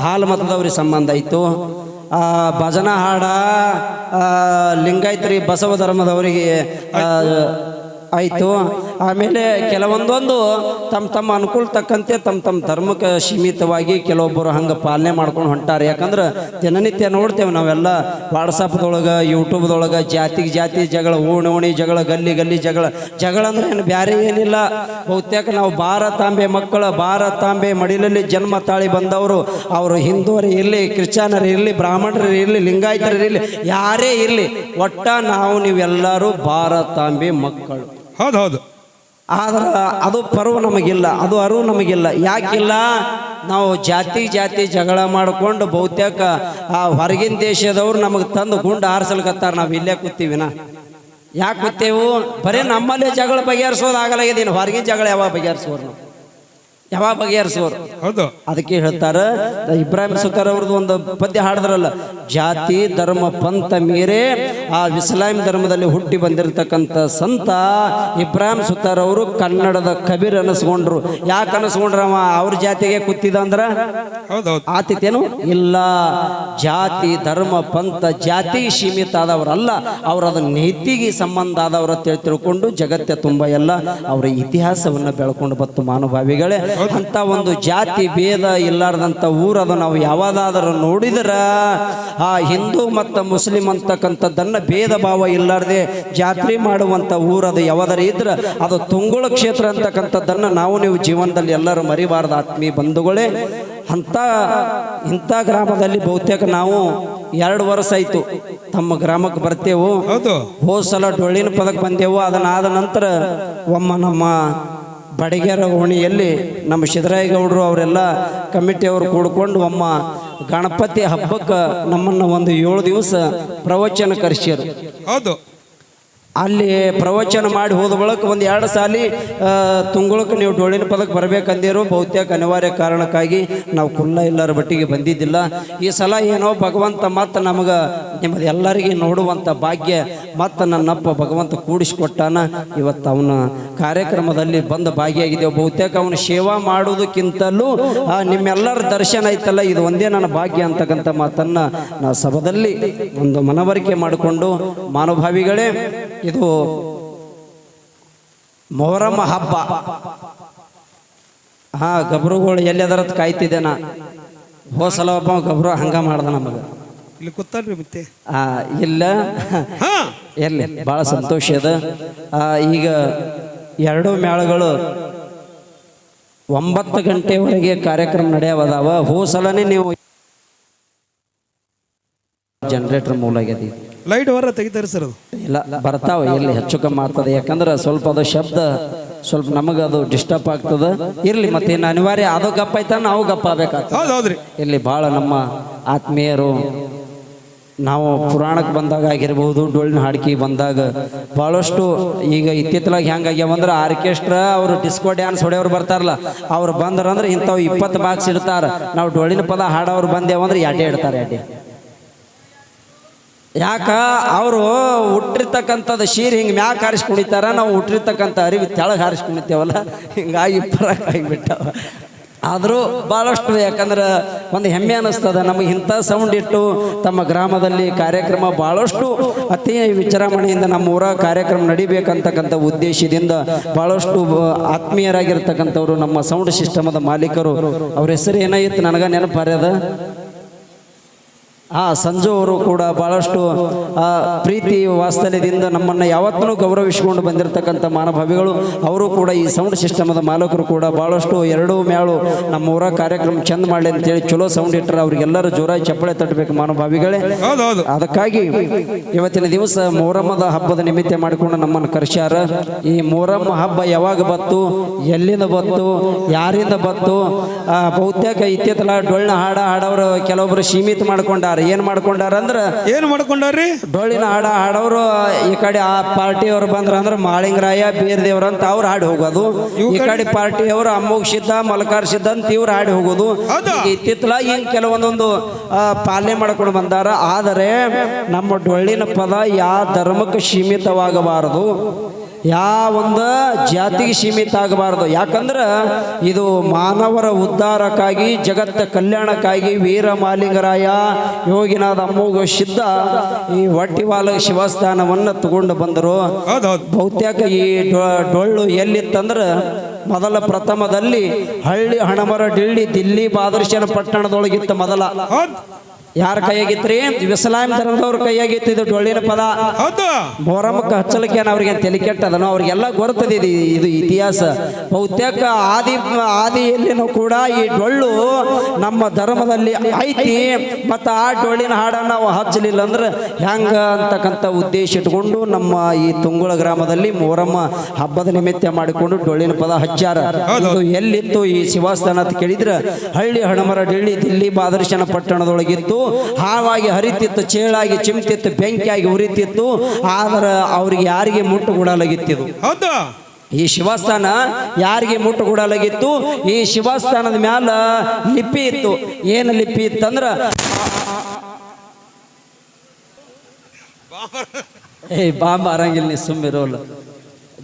ಹಾಲು ಮತದವ್ರಿಗೆ ಸಂಬಂಧ ಆಯಿತು. ಆ, ಭಜನಾ ಹಾಡ ಲಿಂಗಾಯತ್ರಿ ಬಸವ ಧರ್ಮದವರಿಗೆ ಆಯಿತು. ಆಮೇಲೆ ಕೆಲವೊಂದೊಂದು ತಮ್ಮ ತಮ್ಮ ಅನುಕೂಲ ತಕ್ಕಂತೆ ತಮ್ಮ ತಮ್ಮ ಧರ್ಮಕ್ಕೆ ಸೀಮಿತವಾಗಿ ಕೆಲವೊಬ್ಬರು ಹಂಗೆ ಪಾಲನೆ ಮಾಡ್ಕೊಂಡು ಹೊಂಟಾರೆ. ಯಾಕಂದ್ರೆ ದಿನನಿತ್ಯ ನೋಡ್ತೇವೆ ನಾವೆಲ್ಲ ವಾಟ್ಸಪ್ದೊಳಗೆ ಯೂಟ್ಯೂಬ್ದೊಳಗೆ ಜಾತಿಗೆ ಜಾತಿ ಜಗಳ ಓಣಿ ಓಣಿ ಜಗಳ ಗಲ್ಲಿ ಗಲ್ಲಿ ಜಗಳ. ಜಗಳ ಅಂದ್ರೆ ಏನು? ಬೇರೆ ಏನಿಲ್ಲ. ಬಹುತೇಕ ನಾವು ಭಾರತಾಂಬೆ ಮಕ್ಕಳ ಭಾರತಾಂಬೆ ಮಡಿಲಲ್ಲಿ ಜನ್ಮ ತಾಳಿ ಬಂದವರು. ಅವರು ಹಿಂದೂರು ಇರಲಿ ಕ್ರಿಶ್ಚಿಯನರು ಇರಲಿ ಬ್ರಾಹ್ಮಣರು ಇರಲಿ ಲಿಂಗಾಯತರು ಇರಲಿ ಯಾರೇ ಇರಲಿ ಒಟ್ಟ ನಾವು ನೀವೆಲ್ಲರೂ ಭಾರತಾಂಬೆ ಮಕ್ಕಳು. ಹೌದು ಹೌದು. ಆದ್ರೆ ಅದು ಪರ್ವ ನಮಗಿಲ್ಲ, ಅದು ಅರಿವು ನಮಗಿಲ್ಲ. ಯಾಕಿಲ್ಲ? ನಾವು ಜಾತಿ ಜಾತಿ ಜಗಳ ಮಾಡಿಕೊಂಡು ಬಹುತೇಕ ಆ ಹೊರಗಿನ ದೇಶದವ್ರು ನಮಗೆ ತಂದು ಗುಂಡು ಆರಿಸಲ್ಕತ್ತಾರೆ ನಾವು ಇಲ್ಲೇ ಕೂತೀವಿನ ಯಾಕೆ ಕೂತೇವು? ಬರೀ ನಮ್ಮಲ್ಲೇ ಜಗಳ ಬಗೆಹರಿಸೋದು ಆಗಲಾಗಿದೆ, ಇನ್ನು ಹೊರಗಿನ ಜಗಳ ಯಾವಾಗ ಬಗೆಹರಿಸೋರು ನಾವು? ಯಾವಾಗ ಬಗೆಹರಿಸೋರು ಹೌದು. ಅದಕ್ಕೆ ಹೇಳ್ತಾರ ಇಬ್ರಾಹಿಂ ಸುತಾರ್ ಅವ್ರದ್ದು ಒಂದು ಪದ್ಯ ಹಾಡಿದ್ರಲ್ಲ ಜಾತಿ ಧರ್ಮ ಪಂಥ ಮೀರೆ ಆ ಇಸ್ಲಾಂ ಧರ್ಮದಲ್ಲಿ ಹುಟ್ಟಿ ಬಂದಿರತಕ್ಕಂಥ ಸಂತ ಇಬ್ರಾಹಿಂ ಸುತಾರ್ ಅವರು ಕನ್ನಡದ ಕಬೀರ್ ಅನಿಸ್ಕೊಂಡ್ರು ಯಾಕೆ ಅನಿಸ್ಕೊಂಡ್ರವ ಅವ್ರ ಜಾತಿಗೆ ಕೂತಿದ ಅಂದ್ರ? ಆತಿತೇನು ಇಲ್ಲ. ಜಾತಿ ಧರ್ಮ ಪಂಥ ಜಾತಿ ಸೀಮಿತ ಆದವರಲ್ಲ. ಅವ್ರ ಅದನ್ನ ನೀತಿಗೆ ಸಂಬಂಧ ಆದವರ ಅಂತ ಹೇಳಿ ತಿಳ್ಕೊಂಡು ಜಗತ್ತೆ ತುಂಬ ಎಲ್ಲ ಅವರ ಇತಿಹಾಸವನ್ನು ಬೆಳ್ಕೊಂಡು ಬತ್ತು ಮಾನಭಾವಿಗಳೇ ಅಂತ ಒಂದು ಜಾತಿ ಭೇದ ಇಲ್ಲಾರ್ದಂಥ ಊರದು ನಾವು ಯಾವಾಗಾದರೂ ನೋಡಿದ್ರ ಆ ಹಿಂದೂ ಮತ್ತು ಮುಸ್ಲಿಂ ಅಂತಕ್ಕಂಥದ್ದನ್ನು ಭೇದ ಭಾವ ಇಲ್ಲಾರ್ದೆ ಜಾತ್ರೆ ಮಾಡುವಂಥ ಊರದು ಯಾವ್ದಾರ ಇದ್ರ ಅದು ತುಂಗುಳ ಕ್ಷೇತ್ರ ಅಂತಕ್ಕಂಥದ್ದನ್ನು ನಾವು ನೀವು ಜೀವನದಲ್ಲಿ ಎಲ್ಲರೂ ಮರಿಬಾರ್ದು ಆತ್ಮೀಯ ಬಂಧುಗಳೇ. ಅಂಥ ಇಂಥ ಗ್ರಾಮದಲ್ಲಿ ಬಹುತೇಕ ನಾವು ಎರಡು ವರ್ಷ ಆಯ್ತು ತಮ್ಮ ಗ್ರಾಮಕ್ಕೆ ಬರ್ತೇವು. ಹೌದು. ಹೋದ ಸಲ ಡೊಳ್ಳಿನ ಪದಕ್ಕೆ ಬಂದೆವು. ಅದನ್ನಾದ ನಂತರ ಒಮ್ಮ ನಮ್ಮ ಬಡಿಗೆರ ಓಣಿಯಲ್ಲಿ ನಮ್ಮ ಸಿದ್ದರಾಯಗೌಡರು ಅವರೆಲ್ಲ ಕಮಿಟಿಯವರು ಕೂಡ್ಕೊಂಡು ಒಮ್ಮ ಗಣಪತಿ ಹಬ್ಬಕ್ಕೆ ನಮ್ಮನ್ನು ಒಂದು ಏಳು ದಿವಸ ಪ್ರವಚನ ಕರೆಸಿದರು ಹೌದು. ಅಲ್ಲಿ ಪ್ರವಚನ ಮಾಡಿ ಹೋದ ಬಳಿಕ ಒಂದು ಎರಡು ಸಾಲಿ ತುಂಗುಳಕ್ಕೆ ನೀವು ಡೊಳ್ಳಿನ ಪದಕ್ಕೆ ಬರಬೇಕಂದಿರು ಬಹುತೇಕ ಅನಿವಾರ್ಯ ಕಾರಣಕ್ಕಾಗಿ ನಾವು ಕುಲ್ಲ ಇಲ್ಲರ ಬಟ್ಟಿಗೆ ಬಂದಿದ್ದಿಲ್ಲ. ಈ ಸಲ ಏನೋ ಭಗವಂತ ಮತ್ತು ನಮಗೆ ನಿಮ್ಮದು ಎಲ್ಲರಿಗೆ ನೋಡುವಂಥ ಭಾಗ್ಯ ಮತ್ತು ನನ್ನಪ್ಪ ಭಗವಂತ ಕೂಡಿಸ್ಕೊಟ್ಟಾನ. ಇವತ್ತು ಅವನ ಕಾರ್ಯಕ್ರಮದಲ್ಲಿ ಬಂದು ಭಾಗಿಯಾಗಿದ್ದೇವೆ ಬಹುತೇಕ ಅವನ ಸೇವಾ ಮಾಡೋದಕ್ಕಿಂತಲೂ ಆ, ನಿಮ್ಮೆಲ್ಲರ ದರ್ಶನ ಐತಲ್ಲ ಇದು ಒಂದೇ ನನ್ನ ಭಾಗ್ಯ ಅಂತಕ್ಕಂಥ ಮಾತನ್ನು ನಾ ಸಭದಲ್ಲಿ ಒಂದು ಮನವರಿಕೆ ಮಾಡಿಕೊಂಡು ಮಾನಭಾವಿಗಳೇ ಇದು ಮೊಹರಂ ಹಬ್ಬ. ಹಾ ಗಬ್ರುಗಳು ಎಲ್ಲಿ ಅದರತ್ ಕಾಯ್ತಿದ್ದೆ ನಾ. ಹೋಸಲ ಒಬ್ಬ ಗಬ್ರು ಹಂಗ ಮಾಡ್ದ ನಮಗೆ. ಇಲ್ಲಿ ಕೂತಾರ್ರಿ ಮತ್ತೆ? ಆ ಇಲ್ಲ. ಹಾ. ಎಲ್ಲಿ? ಭಾಳ ಸಂತೋಷ ಅದ. ಆ, ಈಗ ಎರಡು ಮೇಳಗಳು ಒಂಬತ್ತು ಗಂಟೆವರೆಗೆ ಕಾರ್ಯಕ್ರಮ ನಡೆಯವದಾವ. ಹೋಸಲನೇ ನೀವು ಜನರೇಟರ್ ಮೂಲ ಆಗ್ಯದ. ಲೈಟ್ ಹೊರ ತೆಗಿತಾರೆ ಸರ್ ಅದು. ಇಲ್ಲ ಬರ್ತಾವ ಇಲ್ಲಿ ಹೆಚ್ಚು ಕಮ್ಮಿ ಆಗ್ತದೆ. ಯಾಕಂದ್ರೆ ಸ್ವಲ್ಪ ಅದು ಶಬ್ದ ಸ್ವಲ್ಪ ನಮಗೆ ಅದು ಡಿಸ್ಟರ್ಬ್ ಆಗ್ತದೆ. ಇರಲಿ ಮತ್ತೇನು ಅನಿವಾರ್ಯ ಅದು ಗಪ್ಪ ಐತ ನಾವು ಗಪ್ಪ ಆಗ್ಬೇಕಾಗ್ತದೆ. ಹೌದು ಹೌದ್ರಿ ಇಲ್ಲಿ ಭಾಳ ನಮ್ಮ ಆತ್ಮೀಯರು ನಾವು ಪುರಾಣಕ್ಕೆ ಬಂದಾಗ ಆಗಿರ್ಬೋದು ಡೊಳ್ಳಿನ ಹಾಡ್ಕಿ ಬಂದಾಗ ಭಾಳಷ್ಟು ಈಗ ಇತ್ತಿತ್ತಲಾಗ ಹೆಂಗಾಗ್ಯಾವ ಅಂದ್ರೆ ಆರ್ಕೆಸ್ಟ್ರಾ ಅವರು ಡಿಸ್ಕೋ ಡ್ಯಾನ್ಸ್ ಹೊಡೆಯವ್ರು ಬರ್ತಾರಲ್ಲ ಅವ್ರು ಬಂದ್ರಂದ್ರೆ ಇಂಥವು ಇಪ್ಪತ್ತು ಬಾಕ್ಸ್ ಇಡ್ತಾರೆ. ನಾವು ಡೊಳ್ಳಿನ ಪದ ಹಾಡೋರು ಬಂದೇವಂದ್ರೆ ಎಡೆ ಇಡ್ತಾರೆ ಎಡೆ ಯಾಕ? ಅವರು ಹುಟ್ಟಿರ್ತಕ್ಕಂಥದ್ದು ಶೀರ್ ಹಿಂಗೆ ಮ್ಯಾಕ್ ಹಾರಿಸಿ ಕುಣಿತಾರ, ನಾವು ಹುಟ್ಟಿರ್ತಕ್ಕಂಥ ಅರಿವಿ ತೆಳಗೆ ಹಾರಿಸಿ ಕುಣಿತೇವಲ್ಲ? ಹಿಂಗಾಗಿ ಪರಕ್ ಆಗಿಬಿಟ್ಟವ. ಆದರೂ ಭಾಳಷ್ಟು ಯಾಕಂದ್ರೆ ಒಂದು ಹೆಮ್ಮೆ ಅನ್ನಿಸ್ತದೆ ನಮಗೆ ಇಂಥ ಸೌಂಡ್ ಇಟ್ಟು ತಮ್ಮ ಗ್ರಾಮದಲ್ಲಿ ಕಾರ್ಯಕ್ರಮ ಭಾಳಷ್ಟು ಅತಿ ವಿಚಾರಮಣೆಯಿಂದ ನಮ್ಮ ಊರ ಕಾರ್ಯಕ್ರಮ ನಡಿಬೇಕಂತಕ್ಕಂಥ ಉದ್ದೇಶದಿಂದ ಭಾಳಷ್ಟು ಆತ್ಮೀಯರಾಗಿರ್ತಕ್ಕಂಥವ್ರು ನಮ್ಮ ಸೌಂಡ್ ಸಿಸ್ಟಮದ ಮಾಲೀಕರು. ಅವ್ರ ಹೆಸರು ಏನಾಗಿತ್ತು ನನಗೆ ನೆನಪು ಆ ಸಂಜು ಅವರು ಕೂಡ ಬಹಳಷ್ಟು ಪ್ರೀತಿ ವಾಸ್ತಲ್ಯದಿಂದ ನಮ್ಮನ್ನು ಯಾವತ್ತೂ ಗೌರವಿಸಿಕೊಂಡು ಬಂದಿರತಕ್ಕಂಥ ಮಾನಭಾವಿಗಳು ಅವರು ಕೂಡ ಈ ಸೌಂಡ್ ಸಿಸ್ಟಮದ ಮಾಲಕರು ಕೂಡ ಭಾಳಷ್ಟು ಎರಡೂ ಮ್ಯಾಳು ನಮ್ಮ ಊರ ಕಾರ್ಯಕ್ರಮ ಚಂದ ಮಾಡಲಿ ಅಂತೇಳಿ ಚಲೋ ಸೌಂಡ್ ಇಟ್ಟರೆ ಅವ್ರಿಗೆಲ್ಲರೂ ಜೋರಾಗಿ ಚಪ್ಪಳೆ ತಟ್ಟಬೇಕು ಮಾನಭಾವಿಗಳೇ ಅದಕ್ಕಾಗಿ ಇವತ್ತಿನ ದಿವಸ ಮೊಹರಮ್ಮದ ಹಬ್ಬದ ನಿಮಿತ್ತ ಮಾಡಿಕೊಂಡು ನಮ್ಮನ್ನು ಕರೆಸ್ಯಾರ. ಈ ಮೊಹರಮ್ಮ ಹಬ್ಬ ಯಾವಾಗ ಬತ್ತು ಎಲ್ಲಿಂದ ಬತ್ತು ಯಾರಿಂದ ಬತ್ತು ಬಹುತೇಕ ಇತ್ತೀತಲ ಡೊಳ್ಳ ಹಾಡ ಹಾಡವರು ಕೆಲವೊಬ್ಬರು ಸೀಮಿತ ಮಾಡ್ಕೊಂಡಾರ? ಏನ್ ಮಾಡ್ಕೊಂಡಾರ ಅಂದ್ರ? ಏನ್ ಮಾಡ್ಕೊಂಡಾರ್ರಿ? ಡೊಳ್ಳಿನ ಹಾಡ ಹಾಡೋರು ಈ ಕಡೆ ಆ ಪಾರ್ಟಿಯವ್ರು ಬಂದ್ರ ಅಂದ್ರೆ ಮಾಳಿಂಗರಾಯ ಬೀರ್ ದೇವ್ರ ಅಂತ ಅವ್ರು ಹಾಡಿ ಹೋಗೋದು. ಈ ಕಡೆ ಪಾರ್ಟಿಯವರು ಅಮ್ಮೋಗ್ ಸಿದ್ಧ ಮಲಕಾರ್ ಸಿದ್ಧ ಅಂತ ಇವ್ರು ಹಾಡಿ ಹೋಗೋದು. ಇತ್ತಿತ್ತಲ ಹಿಂಗ್ ಕೆಲವೊಂದೊಂದು ಪಾಲನೆ ಮಾಡ್ಕೊಂಡು ಬಂದಾರ. ಆದರೆ ನಮ್ಮ ಡೊಳ್ಳಿನ ಪದ ಯಾವ ಧರ್ಮಕ್ಕೆ ಸೀಮಿತವಾಗಬಾರದು. ಯಾವೊಂದು ಜಾತಿಗೆ ಸೀಮಿತ ಆಗಬಾರ್ದು. ಯಾಕಂದ್ರೆ ಇದು ಮಾನವರ ಉದ್ಧಾರಕ್ಕಾಗಿ ಜಗತ್ತ ಕಲ್ಯಾಣಕ್ಕಾಗಿ ವೀರ ಮಾಲಿಂಗರಾಯ ಯೋಗಿನಾದ ಅಮ್ಮೋಗ ಸಿದ್ಧ ಈ ಒಟ್ಟಿವಾಲ ಶಿವಸ್ಥಾನವನ್ನು ತಗೊಂಡು ಬಂದರು. ಬಹುತೇಕ ಈ ಡೊಳ್ಳು ಎಲ್ಲಿತ್ತಂದ್ರೆ ಮೊದಲ ಪ್ರಥಮದಲ್ಲಿ ಹಳ್ಳಿ ಹಣಮರ ಡಿಳ್ಳಿ ದಿಲ್ಲಿ ಬಾದರ್ಶನ ಪಟ್ಟಣದೊಳಗಿತ್ತು ಮೊದಲ. ಯಾರ ಕೈಯಾಗಿತ್ರಿ ಇಸ್ಲಾಂ ಧರ್ಮದವ್ರ ಕೈಯಾಗಿತ್ತು ಇದು ಡೊಳ್ಳಿನ ಪದ. ಹೌದು. ಮೊಹರಮಕ್ಕೆ ಹಚ್ಚಲಿಕ್ಕೆ ಅವ್ರಿಗೆ ತಲೆ ಕೆಟ್ಟದನೋ ಅವ್ರಿಗೆಲ್ಲ ಗೊತ್ತದ ಇದು ಇದು ಇತಿಹಾಸ. ಬಹುತೇಕ ಆದಿ ಆದಿಯಲ್ಲಿನೂ ಕೂಡ ಈ ಡೊಳ್ಳು ನಮ್ಮ ಧರ್ಮದಲ್ಲಿ ಐತಿ ಮತ್ತು ಆ ಡೊಳ್ಳಿನ ಹಾಡನ್ನು ನಾವು ಹಚ್ಚಲಿಲ್ಲ ಅಂದ್ರೆ ಹೆಂಗ ಅಂತಕ್ಕಂಥ ಉದ್ದೇಶ ಇಟ್ಕೊಂಡು ನಮ್ಮ ಈ ತುಂಗುಳ ಗ್ರಾಮದಲ್ಲಿ ಮೊಹರಮ್ಮ ಹಬ್ಬದ ನಿಮಿತ್ತ ಮಾಡಿಕೊಂಡು ಡೊಳ್ಳಿನ ಪದ ಹಚ್ಚಾರ. ಇದು ಎಲ್ಲಿತ್ತು ಈ ಶಿವಾಸ್ಥಾನ ಅಂತ ಕೇಳಿದ್ರೆ ಹಳ್ಳಿ ಹಣಮರ ಡಿಳ್ಳಿ ದಿಲ್ಲಿ ಬಾದರ್ಶನ ಪಟ್ಟಣದೊಳಗಿತ್ತು. ಹಾವಾಗಿ ಹರಿತಿತ್ತು ಚೇಳಾಗಿ ಚಿಮ್ತಿತ್ತು ಬೆಂಕಿಯಾಗಿ ಉರಿತಿತ್ತು. ಆದ್ರೆ ಅವ್ರಿಗೆ ಯಾರಿಗೆ ಮುಟ್ಟು ಕೊಡಲಾಗಿತ್ತಿದು? ಹೌದು. ಈ ಶಿವಸ್ಥಾನ ಯಾರಿಗೆ ಮುಟ್ಟು ಕೊಡಲಾಗಿತ್ತು? ಈ ಶಿವಸ್ಥಾನದ ಮ್ಯಾಲ ಲಿಪಿ ಇತ್ತು. ಏನು ಲಿಪಿ ಇತ್ತಂದ್ರ? ಏಯ್ ಬಾಂಬ್ ಅರಂಗಿಲ್ಲ ನೀ ಸುಮ್ಮಿರೋಲ್ಲ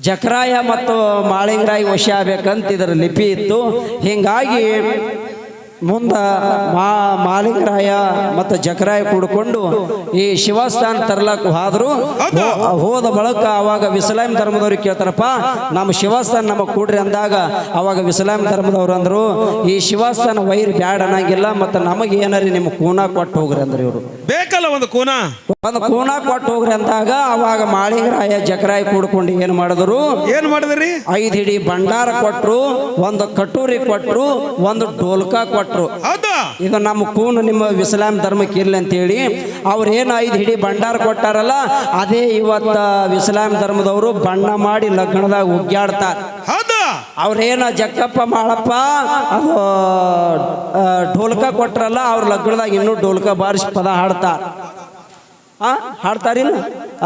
ಜಕರಾಯ ಮತ್ತು ಮಾಳಿಂಗರಾಯಿ ವಶ ಆಗ್ಬೇಕಂತ ಇದರ ಲಿಪಿ ಇತ್ತು. ಹಿಂಗಾಗಿ ಮುಂದ ಮಾ ಮಾಲಿಂಗರಾಯ ಮತ್ತು ಜಕರಾಯ ಕೂಡ್ಕೊಂಡು ಈ ಶಿವಸ್ಥಾನ ತರಲಕ್ಕೆ ಹೋದ್ರು. ಹೋದ ಬಳಕ ಅವಾಗ ವಿಸ್ಲಾಂ ಧರ್ಮದವ್ರಿಗೆ ಕೇಳ್ತಾರಪ್ಪ ನಮ್ಮ ಶಿವಸ್ಥಾನ ನಮಗೆ ಕೂಡ್ರಿ ಅಂದಾಗ ಅವಾಗ ವಿಸ್ಲಾಂ ಧರ್ಮದವ್ರು ಅಂದರು ಈ ಶಿವಸ್ಥಾನ ವೈರ್ ಬ್ಯಾಡ್ ಅನ್ನಂಗಿಲ್ಲ ಮತ್ತು ನಮಗೆ ಏನಾರಿ ನಿಮ್ಮ ಕೂನ ಕೊಟ್ಟು ಹೋಗ್ರಿ ಅಂದ್ರೆ ಇವರು. ಬೇಕಲ್ಲ ಒಂದು ಕೂನ? ಒಂದು ಕೂನ ಕೊಟ್ಟು ಹೋಗ್ರಿ ಅಂದಾಗ ಅವಾಗ ಮಾಳಿಂಗರಾಯ ಜಕರಾಯ ಕೂಡ್ಕೊಂಡು ಏನು ಮಾಡಿದ್ರು? ಏನು ಮಾಡಿದ್ರಿ? ಐದು ಹಿಡಿ ಭಂಡಾರ ಕೊಟ್ಟರು ಒಂದು ಕಟೂರಿ ಕೊಟ್ಟರು ಒಂದು ಡೋಲ್ಕ ಕೊಟ್ರು. ಹೌದು? ಇದು ನಮ್ಮ ಕೂನು ನಿಮ್ಮ ವಿಸ್ಲಾಂ ಧರ್ಮಕ್ಕೆ ಇರ್ಲಿ ಅಂತೇಳಿ ಅವ್ರು ಏನು ಐದು ಹಿಡಿ ಭಂಡಾರ ಕೊಟ್ಟಾರಲ್ಲ ಅದೇ ಇವತ್ತ ವಿಸ್ಲಾಂ ಧರ್ಮದವರು ಬಣ್ಣ ಮಾಡಿ ಲಗ್ನದಾಗ ಉಗ್ಯಾಡ್ತಾರೆ. ಹೌದು? ಅವ್ರೇನ ಜಕ್ಕಪ್ಪ ಮಾಳಪ್ಪ ಅದು ಢೋಲ್ಕ ಕೊಟ್ರಲ್ಲ ಅವ್ರ ಲಗ್ನದಾಗ ಇನ್ನೂ ಢೋಲ್ಕ ಬಾರಿಸಿ ಪದ ಹಾಡ್ತಾರ. ಹಾಡ್ತಾರಿಲ್ಲ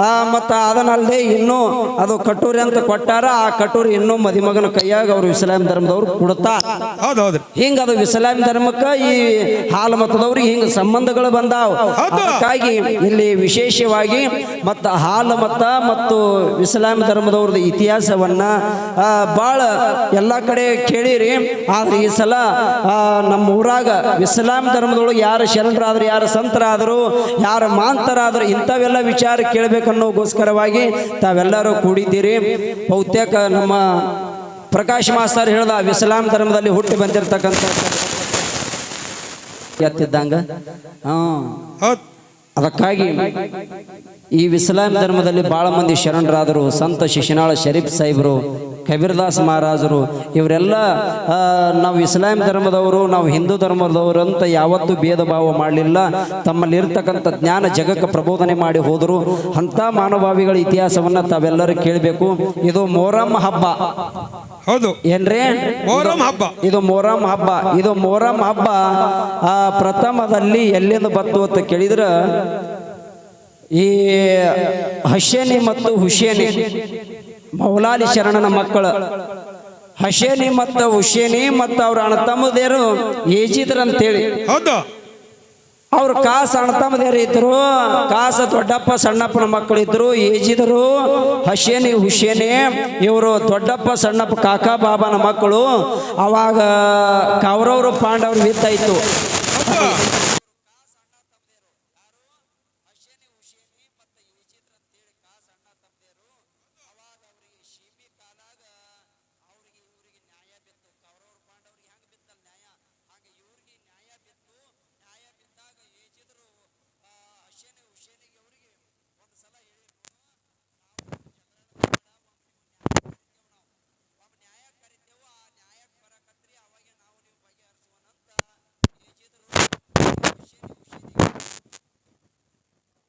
ಆ ಮತ್ತು ಅದನ್ನಲ್ಲದೆ ಇನ್ನೂ ಅದು ಕಟೂರಿ ಅಂತ ಕೊಟ್ಟಾರ ಆ ಕಟೂರಿ ಇನ್ನೂ ಮದಿಮಗನ ಕೈಯಾಗ ಅವ್ರು ಇಸ್ಲಾಂ ಧರ್ಮದವ್ರು ಕೊಡ್ತಾರ ಹಿಂಗ ಅದು ಇಸ್ಲಾಂ ಧರ್ಮಕ್ಕ ಈ ಹಾಲು ಮತದವ್ರಿಗೆ ಹಿಂಗ ಸಂಬಂಧಗಳು ಬಂದಾವ. ಅದಕ್ಕಾಗಿ ಇಲ್ಲಿ ವಿಶೇಷವಾಗಿ ಮತ್ತು ಹಾಲು ಮತ ಮತ್ತು ಇಸ್ಲಾಂ ಧರ್ಮದವ್ರದ ಇತಿಹಾಸವನ್ನ ಭಾಳ ಎಲ್ಲ ಕಡೆ ಕೇಳಿರಿ. ಆದ್ರೆ ಈ ಸಲ ನಮ್ಮ ಊರಾಗ ಇಸ್ಲಾಂ ಧರ್ಮದೊಳಗೆ ಯಾರು ಶರಣರಾದ್ರು ಯಾರು ಸಂತರಾದರು ಯಾರು ಮಾಂತರಾದ್ರು ಇಂಥವೆಲ್ಲ ವಿಚಾರ ಕೇಳಬೇಕನ್ನೋಗೋಸ್ಕರವಾಗಿ ತಾವೆಲ್ಲರೂ ಕೂಡಿದ್ದೀರಿ. ಬಹುತೇಕ ನಮ್ಮ ಪ್ರಕಾಶ್ ಮಾಸ್ತರ್ ಹೇಳ್ದ ಇಸ್ಲಾಂ ಧರ್ಮದಲ್ಲಿ ಹುಟ್ಟಿ ಬಂದಿರತಕ್ಕಂಥ ಎತ್ತಿದ್ದಂಗ? ಹಾಂ. ಅದಕ್ಕಾಗಿ ಈ ಇಸ್ಲಾಂ ಧರ್ಮದಲ್ಲಿ ಬಹಳ ಮಂದಿ ಶರಣರಾದರು. ಸಂತ ಶಿಶುನಾಳ ಶರೀಫ್ ಸಾಹೇಬರು ಕಬೀರ್ದಾಸ್ ಮಹಾರಾಜರು ಇವರೆಲ್ಲ ನಾವು ಇಸ್ಲಾಂ ಧರ್ಮದವರು ನಾವು ಹಿಂದೂ ಧರ್ಮದವರು ಅಂತ ಯಾವತ್ತೂ ಭೇದ ಭಾವ ಮಾಡಲಿಲ್ಲ. ತಮ್ಮಲ್ಲಿರ್ತಕ್ಕಂಥ ಜ್ಞಾನ ಜಗಕ್ಕೆ ಪ್ರಬೋಧನೆ ಮಾಡಿ ಹೋದರು. ಅಂಥ ಮಾನಭಾವಿಗಳ ಇತಿಹಾಸವನ್ನು ತಾವೆಲ್ಲರೂ ಕೇಳಬೇಕು. ಇದು ಮೊಹರಂ ಹಬ್ಬ. ಹೌದು. ಏನ್ರಿ? ಮೊಹರಂ ಹಬ್ಬ. ಇದು ಮೊಹರಂ ಹಬ್ಬ. ಇದು ಮೊಹರಂ ಹಬ್ಬ ಆ ಪ್ರಥಮದಲ್ಲಿ ಎಲ್ಲಿಂದ ಬತ್ತು ಅಂತ ಕೇಳಿದ್ರೆ ಈ ಹಶೇನಿ ಮತ್ತು ಹುಶೇನಿ ಮೌಲಾಲಿ ಶರಣನ ಮಕ್ಕಳು. ಹಶೇನಿ ಮತ್ತು ಹುಶೇನಿ ಮತ್ತು ಅವ್ರ ಅಣ್ಣತಮ್ಮದೇರು ಏಜಿದ್ರ ಅಂತೇಳಿ ಹೌದು. ಅವ್ರ ಕಾಸ ಅಣ್ಣತಮ್ಮದೇರು ಇದ್ರು ಕಾಸ ದೊಡ್ಡಪ್ಪ ಸಣ್ಣಪ್ಪನ ಮಕ್ಕಳು ಇದ್ರು ಏಜಿದರು ಹಶೇನಿ ಹುಶೇನಿ ಇವರು ದೊಡ್ಡಪ್ಪ ಸಣ್ಣಪ್ಪ ಕಾಕಾ ಬಾಬಾನ ಮಕ್ಕಳು. ಅವಾಗ ಕೌರವರು ಪಾಂಡವರು ಯುದ್ಧ ಇತ್ತು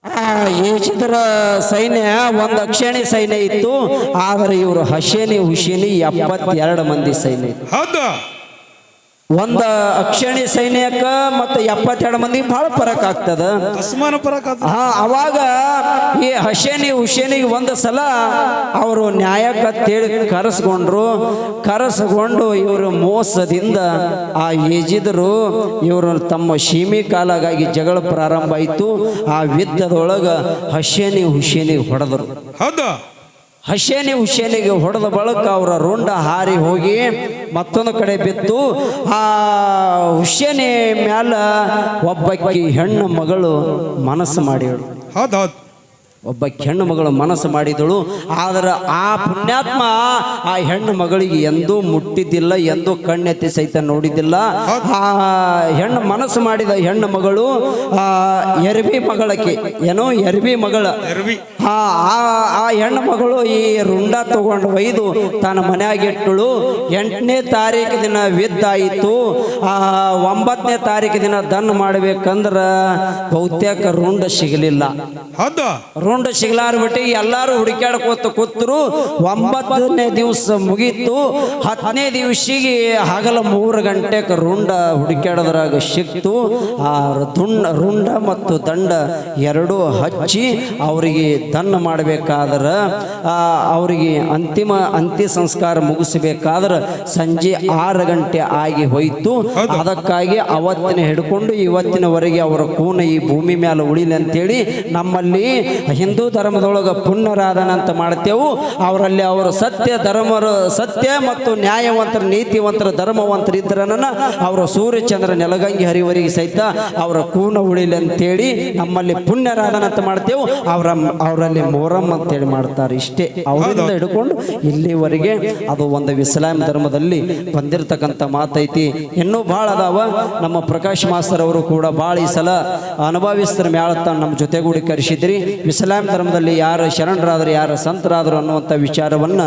ಆ, ಸೈನ್ಯ ಒಂದು ಅಕ್ಷಣಿ ಸೈನ್ಯ ಇತ್ತು ಆದರೆ ಇವರು ಹಶೇನಿ ಹುಶೇನಿ ಎಪ್ಪತ್ತೆರಡು ಮಂದಿ ಸೈನ್ಯ ಇತ್ತು. ಒಂದ ಅಕ್ಷಣಿ ಸೈನ್ಯಕ್ಕ ಮತ್ತೆ ಎಪ್ಪತ್ತೆರಡು ಮಂದಿ ಬಹಳ ಆಗ್ತದ. ಅಸಮಾನ ಪರಕ ಹಾ ಅವಾಗ ಈ ಹಸೇನಿ ಹುಸೇನಿಗೆ ಒಂದು ಸಲ ಅವರು ನ್ಯಾಯಕ್ಕಂತೇಳಿ ಕರೆಸ್ಕೊಂಡ್ರು. ಕರೆಸ್ಕೊಂಡು ಇವರು ಮೋಸದಿಂದ ಆ ಈಜಿದ್ರು. ಇವರು ತಮ್ಮ ಶೀಮಿ ಕಾಲಾಗಾಗಿ ಜಗಳ ಪ್ರಾರಂಭ ಆಯಿತು. ಆ ಯುದ್ಧದೊಳಗ ಹಸೇನಿ ಹುಷೇನಿಗೆ ಹೊಡೆದ್ರು. ಹೌದು. ಹಸೇನೆ ಹುಷೇನಿಗೆ ಹೊಡೆದ ಬಳಕ ಅವರ ರುಂಡ ಹಾರಿ ಹೋಗಿ ಮತ್ತೊಂದು ಕಡೆ ಬಿತ್ತು. ಆ ಹುಷೇನಿ ಮ್ಯಾಲ ಒಬ್ಬಕ್ಕಿ ಹೆಣ್ಣು ಮಗಳು ಮನಸ್ಸು ಮಾಡಿದಳು. ಹೌದೌದು ಹೌದು. ಒಬ್ಬ ಹೆಣ್ಣು ಮಗಳು ಮನಸ್ಸು ಮಾಡಿದಳು. ಆದರೆ ಆ ಪುಣ್ಯಾತ್ಮ ಆ ಹೆಣ್ಣು ಮಗಳಿಗೆ ಎಂದೂ ಮುಟ್ಟಿದ್ದಿಲ್ಲ ಎಂದೂ ಕಣ್ಣೆತ್ತಿ ಸಹಿತ ನೋಡಿದ್ದಿಲ್ಲ. ಆ ಹೆಣ್ಣು ಮನಸ್ಸು ಮಾಡಿದ ಹೆಣ್ಣು ಮಗಳು ಆ ಎರ್ಬಿ ಮಗಳಕ್ಕೆ ಏನೋ ಎರ್ಬಿ ಮಗಳ. ಎರ್ವಿ. ಆ ಆ- ಆ ಹೆಣ್ಣು ಮಗಳು ಈ ರುಂಡ ತಗೊಂಡು ಒಯ್ದು ತನ್ನ ಮನೆಯಾಗಿಟ್ಟಳು ಎಂಟನೇ ತಾರೀಕು ದಿನ ವಿದ್ದಾಯಿತು. ಆ ಒಂಬತ್ತನೇ ತಾರೀಕು ದಿನ ದನ್ ಮಾಡ್ಬೇಕಂದ್ರ ಬಹುತೇಕ ರುಂಡ ಸಿಗಲಿಲ್ಲ. ರುಂಡ ಸಿಗ್ಲಾರ ಎಲ್ಲರೂ ಎಲ್ಲಾರು ಹುಡುಕ್ಯಾಡ್ಕೋತ ಕೂತರು. ಒಂಬತ್ತನೇ ದಿವಸ ಮುಗೀತು. ಹತ್ತನೇ ದಿವಸಿಗೆ ಹಗಲ ಮೂರು ಗಂಟೆಗೆ ರುಂಡ ಹುಡುಕ್ಯಾಡೋದ್ರಾಗ ಸಿಕ್ತು. ಆ ದುಂಡ ರುಂಡ ಮತ್ತು ದಂಡ ಎರಡೂ ಹಚ್ಚಿ ಅವರಿಗೆ ದನ್ನ ಮಾಡಬೇಕಾದ್ರೆ ಅವರಿಗೆ ಅಂತಿಮ ಅಂತ್ಯ ಸಂಸ್ಕಾರ ಮುಗಿಸಬೇಕಾದ್ರೆ ಸಂಜೆ ಆರು ಗಂಟೆ ಆಗಿ ಹೋಯಿತು. ಅದಕ್ಕಾಗಿ ಅವತ್ತಿನ ಹಿಡ್ಕೊಂಡು ಇವತ್ತಿನವರೆಗೆ ಅವರ ಕೂನ ಈ ಭೂಮಿ ಮೇಲೆ ಉಳಿಲಿ ಅಂತೇಳಿ ನಮ್ಮಲ್ಲಿ ಹಿಂದೂ ಧರ್ಮದೊಳಗೆ ಪುಣ್ಯರಾಧನ ಅಂತ ಮಾಡ್ತೇವೆ. ಅವರಲ್ಲಿ ಅವರು ಸತ್ಯ ಧರ್ಮರು ಸತ್ಯ ಮತ್ತು ನ್ಯಾಯವಂತರ ನೀತಿವಂತರ ಧರ್ಮವಂತರು ಇದ್ರನ್ನ ಅವರ ಸೂರ್ಯಚಂದ್ರ ನೆಲಗಂಗಿ ಹರಿವರಿಗೆ ಸಹಿತ ಅವರ ಕೂನ ಉಳಿಲಿ ಅಂತೇಳಿ ನಮ್ಮಲ್ಲಿ ಪುಣ್ಯರಾಧನ ಅಂತ ಮಾಡ್ತೇವೆ. ಅವರ ಅವರಲ್ಲಿ ಮೊಹರಂ ಅಂತೇಳಿ ಮಾಡ್ತಾರೆ. ಇಷ್ಟೇ ಅವರಿಂದ ಹಿಡ್ಕೊಂಡು ಇಲ್ಲಿವರೆಗೆ ಅದು ಒಂದು ಇಸ್ಲಾಂ ಧರ್ಮದಲ್ಲಿ ಬಂದಿರತಕ್ಕಂಥ ಮಾತೈತಿ. ಇನ್ನೂ ಭಾಳ ಅದಾವ. ನಮ್ಮ ಪ್ರಕಾಶ್ ಮಾಸ್ತರ್ ಅವರು ಕೂಡ ಭಾಳ ಈ ಸಲ ಅನುಭವಿಸ್ತರ ಮ್ಯಾಳತ್ತ ನಮ್ಮ ಜೊತೆಗೂಡಿ ಕರೆಸಿದ್ರಿ. ಇಸ್ಲಾಂ ಧರ್ಮದಲ್ಲಿ ಯಾರು ಶರಣರಾದ್ರು ಯಾರು ಸಂತರಾದ್ರು ಅನ್ನುವಂಥ ವಿಚಾರವನ್ನ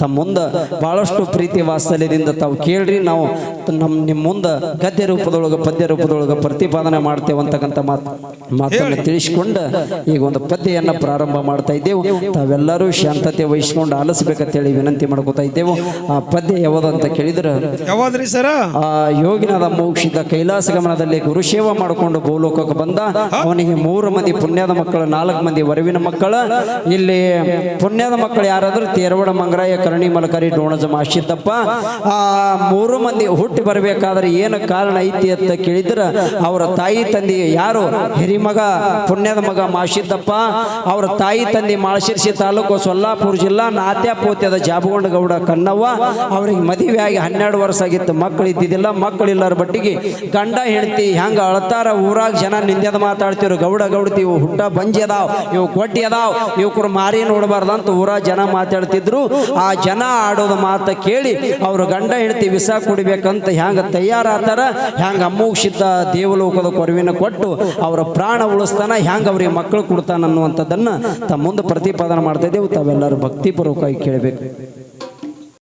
ತಮ್ಮ ಮುಂದೆ ಬಹಳಷ್ಟು ಪ್ರೀತಿ ವಾತ್ಸಲ್ಯದಿಂದ ತಾವು ಕೇಳ್ರಿ. ನಾವು ನಮ್ಮ ನಿಮ್ಮ ಮುಂದೆ ಗದ್ಯ ರೂಪದೊಳಗೆ ಪದ್ಯ ರೂಪದೊಳಗೆ ಪ್ರತಿಪಾದನೆ ಮಾಡ್ತೇವಂತಕ್ಕಂಥ ಮಾತು ಮಾತನ್ನು ತಿಳಿಸ್ಕೊಂಡು ಈಗ ಒಂದು ಪದ್ಯವನ್ನು ಪ್ರಾರಂಭ ಮಾಡ್ತಾ ಇದ್ದೇವೆ. ತಾವೆಲ್ಲರೂ ಶಾಂತತೆ ವಹಿಸ್ಕೊಂಡು ಆಲಿಸ್ಬೇಕಂತೇಳಿ ವಿನಂತಿ ಮಾಡ್ಕೋತಾ ಇದ್ದೇವೆ. ಆ ಪದ್ಯ ಯಾವುದು ಅಂತ ಕೇಳಿದ್ರೆ? ಯಾವಾದ್ರಿ ಸರ? ಆ ಯೋಗಿನಾದ ಮೋಕ್ಷಿತ ಕೈಲಾಸ ಗಮನದಲ್ಲಿ ಗುರುಶೇವ ಮಾಡಿಕೊಂಡು ಭೂಲೋಕಕ್ಕೆ ಬಂದ. ಅವನಿಗೆ ಮೂರು ಮಂದಿ ಪುಣ್ಯದ ಮಕ್ಕಳು ನಾಲ್ಕು ಮಂದಿ ವರವಿನ ಮಕ್ಕಳ. ಇಲ್ಲಿ ಪುಣ್ಯದ ಮಕ್ಕಳು ಯಾರಾದ್ರೂ ತೇರವಡ ಮಂಗರಾಯ ಕರ್ಣಿ ಮಲಕರಿ ಡೋಣಜ ಮಾಶಿದ್ದಪ್ಪ ಆ ಮೂರು ಮಂದಿ ಹುಟ್ಟಿ ಬರಬೇಕಾದ್ರೆ ಏನು ಕಾರಣ ಐತಿ ಅಂತ ಕೇಳಿದ್ರ. ಅವರ ತಾಯಿ ತಂದೆ ಯಾರು? ಹಿರಿಮಗ ಪುಣ್ಯದ ಮಗ ಮಾಶಿದ್ದಪ್ಪ ಅವರ ತಾಯಿ ತಂದೆ ಮಾಳಶಿರ್ಸಿ ತಾಲೂಕು ಸೊಲ್ಲಾಪುರ ಜಿಲ್ಲಾ ನಾತ್ಯಾಪೋತ್ಯದ ಜಾಬಗೊಂಡ ಗೌಡ ಕನ್ನವ್ವ ಅವ್ರಿಗೆ ಆಗಿ ಹನ್ನೆರಡು ವರ್ಷ ಆಗಿತ್ತು. ಮಕ್ಕಳು ಇದ್ದಿದ್ದಿಲ್ಲ. ಮಕ್ಕಳಿಲ್ಲರ ಬಟ್ಟಿಗೆ ಗಂಡ, ಹೆಂಡತಿ ಹೆಂಗೆ ಅಳ್ತಾರ? ಊರಾಗ ಜನ ನಿಂದ್ಯದ ಮಾತಾಡ್ತಿರು ಗೌಡ, ಗೌಡತಿ, ಇವು ಹುಟ್ಟ ಬಂಜಿ ಅದಾವ್. ಇವು ಕೊಟ್ಟಿ ಅದಾವ್. ಇವಕ್ರು ಮಾರಿ ನೋಡಬಾರ್ದಂತ ಊರಾಗ ಜನ ಮಾತಾಡ್ತಿದ್ರು. ಆ ಜನ ಆಡೋದು ಮಾತ ಕೇಳಿ ಅವರು ಗಂಡ, ಹೆಂಡತಿ ವಿಸ ಕುಡಿಬೇಕಂತ ಹೆಂಗೆ ತಯಾರಾತಾರ? ಹೆಂಗೆ ಅಮ್ಮೋಕ್ಷಿತ ದೇವಲೋಕದ ಕೊರವಿನ ಕೊಟ್ಟು ಅವರ ಪ್ರಾಣ ಉಳಿಸ್ತಾನ? ಹೆಂಗೆ ಅವ್ರಿಗೆ ಮಕ್ಕಳು ಕೊಡ್ತಾನ ಅನ್ನುವಂಥದ್ದನ್ನ ತಮ್ಮ ಮುಂದೆ ಪ್ರತಿಪಾದನೆ ಮಾಡ್ತಾ ಇದ್ದೇವೆ ತಾವೆಲ್ಲರೂ ಭಕ್ತಿಪೂರ್ವಕವಾಗಿ ಕೇಳಬೇಕು.